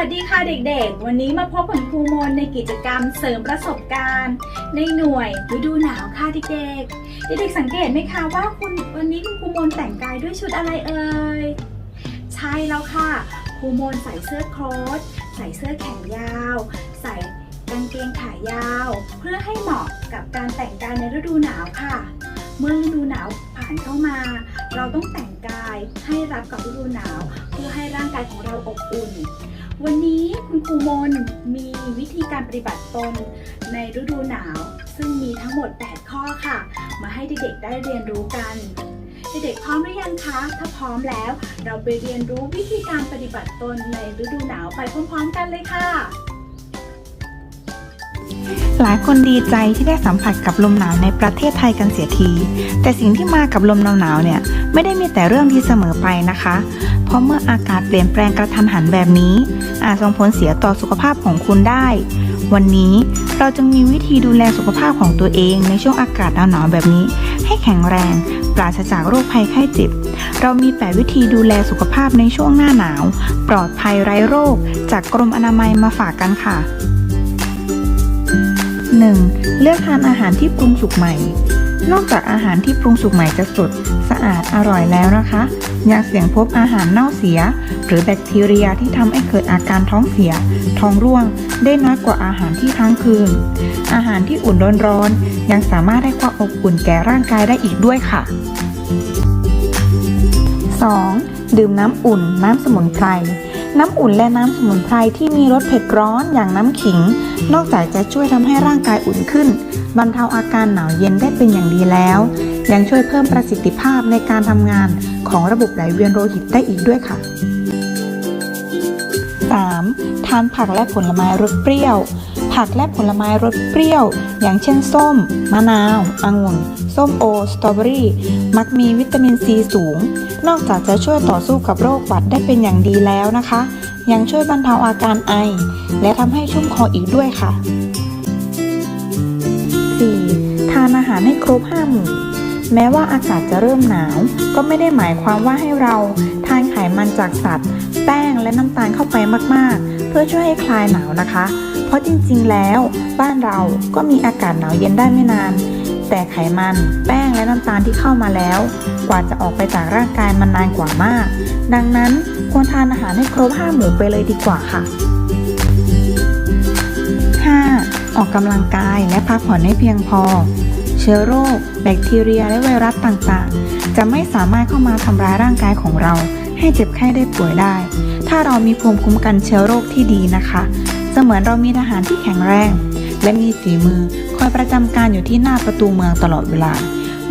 วัสดีค่ะเด็กๆ วันนี้มาพบกับครูมนในกิจกรรมเสริมประสบการณ์ ในหน่วยฤดูหนาวค่ะเด็กๆ เด็กๆสังเกตไหมคะว่าคุณวันนี้คุณครูมนแต่งกายด้วยชุดอะไรเอ่ย ใช่แล้วค่ะ ครูมนใส่เสื้อโค้ทใส่เสื้อแขนยาว ใส่กางเกงขายาว เพื่อให้เหมาะกับการแต่งกายในฤดูหนาวค่ะ เมื่อฤดูหนาวผ่านเข้ามา เราต้องแต่งกายให้รับกับฤดูหนาว เพื่อให้ร่างกายของเราอบอุ่น วันนี้คุณครูมนมีวิธีการปฏิบัติตนในฤดูหนาว ซึ่งมีทั้งหมด 8 ข้อค่ะ มาให้เด็กๆได้เรียนรู้กันเด็กๆพร้อมหรือยังคะ ถ้าพร้อมแล้ว เราไปเรียนรู้วิธีการปฏิบัติตนในฤดูหนาวไปพร้อมๆกันเลยค่ะ หลายคนดีใจที่ได้สัมผัสกับลมหนาวในประเทศไทยกันเสียที แต่สิ่งที่มากับลมหนาวเนี่ยไม่ได้มีแต่เรื่องดีเสมอไปนะคะ เพราะเมื่ออากาศเปลี่ยนแปลงกระทันหันแบบนี้ อาจส่งผลเสียต่อสุขภาพของคุณได้ วันนี้เราจึงมีวิธีดูแลสุขภาพของตัวเองในช่วงอากาศหนาวแบบนี้ ให้แข็งแรง ปราศจากโรคภัยไข้เจ็บ เรามี8วิธีดูแลสุขภาพในช่วงหน้าหนาว ปลอดภัยไร้โรค จากกรมอนามัยมาฝากกันค่ะ 1. เลือกทานอาหารที่ปรุงสุกใหม่ นอกจากอาหารที่ปรุงสุกใหม่จะสด สะอาดอร่อยแล้วนะคะยังเสี่ยงพบอาหารเน่าเสีย หรือแบคทีเรียที่ทำให้เกิดอาการท้องเสีย ท้องร่วง ได้น้อยกว่าอาหารที่ค้างคืน อาหารที่อุ่นร้อนๆยังสามารถให้ความอบอุ่นแก่ร่างกายได้อีกด้วยค่ะ 2. ดื่มน้ำอุ่นน้ำสมุนไพร น้ำอุ่นและน้ำสมุนไพรที่มีรสเผ็ดร้อนอย่างน้ำขิง นอกจากจะช่วยทำให้ร่างกายอุ่นขึ้น บรรเทาอาการหนาวเย็นได้เป็นอย่างดีแล้ว ยังช่วยเพิ่มประสิทธิภาพในการทำงานของระบบไหลเวียนโลหิตได้อีกด้วยค่ะ 3. ทานผักและผลไม้รสเปรี้ยว ผักและผลไม้รสเปรี้ยว อย่างเช่นส้ม มะนาวองุ่น ส้มโอ สตรอเบอรี่ มักมีวิตามินซีสูง นอกจากจะช่วยต่อสู้กับโรคหวัดได้เป็นอย่างดีแล้วนะคะ ยังช่วยบรรเทาอาการไอ และทำให้ชุ่มคออีกด้วยค่ะ 4. ทานอาหารให้ครบ5หมู่แม้ว่าอากาศจะเริ่มหนาว ก็ไม่ได้หมายความว่าให้เราทานไขมันจากสัตว์ แป้งและน้ำตาลเข้าไปมากๆ เพื่อช่วยให้คลายหนาวนะคะ เพราะจริงๆ แล้ว บ้านเราก็มีอากาศหนาวเย็นได้ไม่นาน แต่ไขมัน แป้งและน้ำตาลที่เข้ามาแล้ว กว่าจะออกไปจากร่างกายมันนานกว่ามาก ดังนั้นควรทานอาหารให้ครบ5หมู่ไปเลยดีกว่าค่ะ 5. ออกกำลังกายและพักผ่อนให้เพียงพอ เชื้อโรค แบคทีเรียและไวรัสต่างๆ จะไม่สามารถเข้ามาทำร้ายร่างกายของเรา ให้เจ็บไข้ได้ป่วยได้ ถ้าเรามีภูมิคุ้มกันเชื้อโรคที่ดีนะคะ สมือนเรามีทหารที่แข็งแรง และมีฝีมือคอยประจำการอยู่ที่หน้าประตูเมืองตลอดเวลา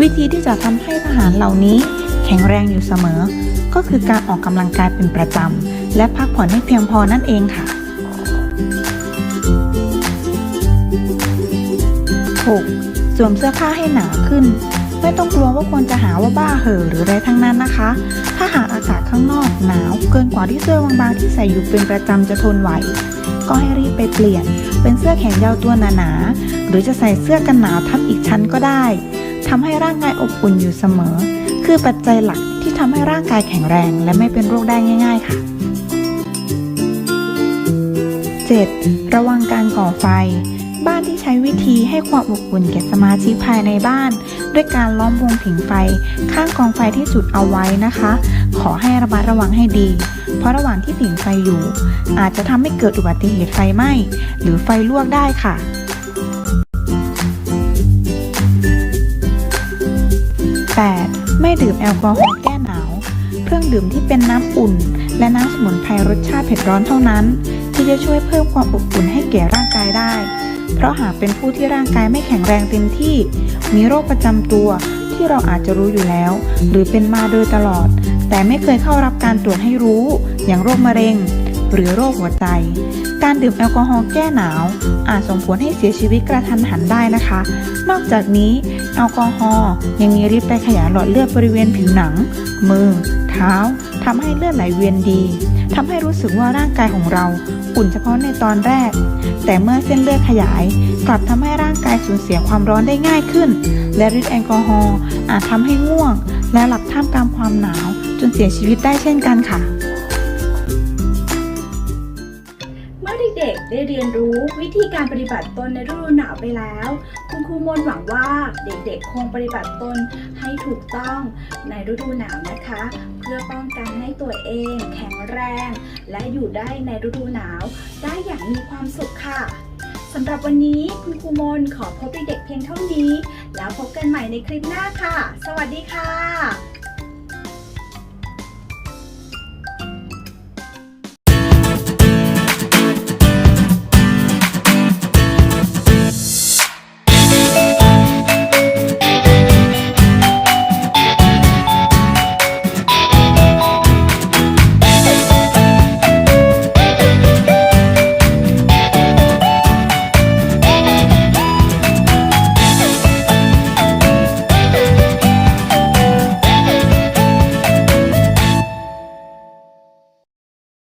วิธีที่จะทำให้ทหารเหล่านี้ แข็งแรงอยู่เสมอ ก็คือการออกกำลังกายเป็นประจำและพักผ่อนให้เพียงพอนั่นเองค่ะ 6. สวมเสื้อผ้าให้หนาขึ้น ไม่ต้องกลัวว่าคนจะหาว่าบ้าเห่อหรืออะไรทั้งนั้นนะคะ ถ้าหากอากาศข้างนอกหนาว เกินกว่าที่เสื้อบางๆที่ใส่อยู่เป็นประจำจะทนไหว ก็ให้รีบไปเปลี่ยน เป็นเสื้อแขนยาวตัวหนาๆหรือจะใส่เสื้อกันหนาวทับอีกชั้นก็ได้ทำให้ร่างกายอบอุ่นอยู่เสมอ คือปัจจัยหลักที่ทำให้ร่างกายแข็งแรง และไม่เป็นโรคได้ง่าย ๆ ค่ะ 7. ระวังการก่อไฟ บ้านที่ใช้วิธีให้ความอบอุ่นแก่สมาชิกภายในบ้าน ด้วยการล้อมวงผิงไฟ ข้างกองไฟที่จุดเอาไว้นะคะ ขอให้ระมัดระวังให้ดี เพราะระหว่างที่ผิงไฟอยู่ อาจจะทำให้เกิดอุบัติเหตุไฟไหม้หรือไฟลวกได้ค่ะ 8. ไม่ดื่มแอลกอฮอล์แก้หนาว เครื่องดื่มที่เป็นน้ำอุ่น และน้ำสมุนไพรรสชาติเผ็ดร้อนเท่านั้น ที่จะช่วยเพิ่มความอบอุ่นให้แก่ร่างกายได้ เพราะหากเป็นผู้ที่ร่างกายไม่แข็งแรงเต็มที่ มีโรคประจำตัว ที่เราอาจจะรู้อยู่แล้ว หรือเป็นมาโดยตลอด แต่ไม่เคยเข้ารับการตรวจให้รู้ อย่างโรคมะเร็ง หรือโรคหัวใจ การดื่มแอลกอฮอล์แก้หนาว อาจส่งผลให้เสียชีวิตกระทันหันได้นะคะ นอกจากนี้แอลกอฮอล์ยังมีฤทธิ์ไปขยายหลอดเลือดบริเวณผิวหนัง มือ เท้าทำให้เลือดไหลเวียนดีทำให้รู้สึกว่าร่างกายของเรา อุ่นเฉพาะในตอนแรก แต่เมื่อเส้นเลือดขยาย กลับทำให้ร่างกายสูญเสียความร้อนได้ง่ายขึ้น และฤทธิ์แอลกอฮอล์อาจทำให้ง่วง และหลับท่ามกลางความหนาว จนเสียชีวิตได้เช่นกันค่ะเมื่อได้เรียนรู้วิธีการปฏิบัติตนในฤดูหนาวไปแล้ว คุณครูมนหวังว่าเด็กๆ คงปฏิบัติตนให้ถูกต้องในฤดูหนาวนะคะ เพื่อป้อง ตัวเอง แข็งแรง และอยู่ได้ในฤดูหนาว ได้อย่างมีความสุขค่ะสำหรับวันนี้คุณครูมนขอพบเด็กๆเพียงเท่านี้ แล้วพบกันใหม่ในคลิปหน้าค่ะ สวัสดีค่ะ